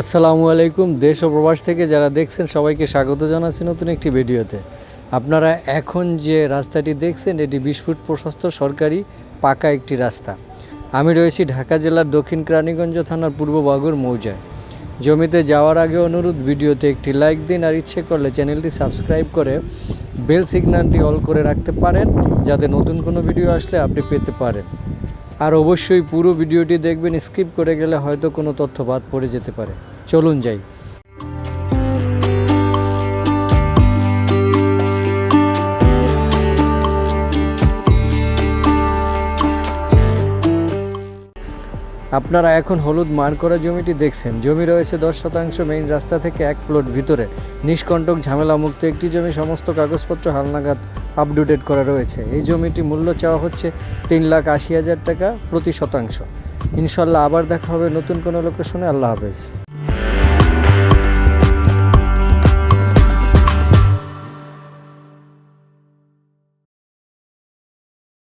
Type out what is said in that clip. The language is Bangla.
আসসালামু আলাইকুম, দেশ ও প্রবাস থেকে যারা দেখছেন, সবাইকে স্বাগত জানাচ্ছি নতুন একটি ভিডিওতে। আপনারা এখন যে রাস্তাটি দেখছেন, এটি বিশ ফুট প্রশস্ত সরকারি পাকা একটি রাস্তা। আমি রয়েছি ঢাকা জেলার দক্ষিণ কেরানীগঞ্জ থানার পূর্ব বাগুর মৌজায়। জমিতে যাওয়ার আগে অনুরোধ, ভিডিওতে একটি লাইক দিন আর ইচ্ছে করলে চ্যানেলটি সাবস্ক্রাইব করে বেল সিগন্যালটি অল করে রাখতে পারেন, যাতে নতুন কোনো ভিডিও আসলে আপনি পেতে পারেন। আর অবশ্যই পুরো ভিডিওটি দেখবেন, স্কিপ করে গেলে হয়তো কোনো তথ্য বাদ পড়ে যেতে পারে। চলুন যাই। আপনারা এখন হলুদ মার করা জমিটি দেখছেন। জমি রয়েছে দশ শতাংশ মেইন রাস্তা থেকে এক প্লট ভিতরে। নিষ্কণ্টক ঝামেলামুক্ত একটি জমি, সমস্ত কাগজপত্র, হালনাগাদ আপডেটেড করা রয়েছে। এই জমিটি মূল্য চাওয়া হচ্ছে তিন লাখ আশি হাজার টাকা প্রতি শতাংশ। ইনশাল্লাহ আবার দেখা হবে নতুন কোনো লোকেশনে আল্লাহ হাফেজ।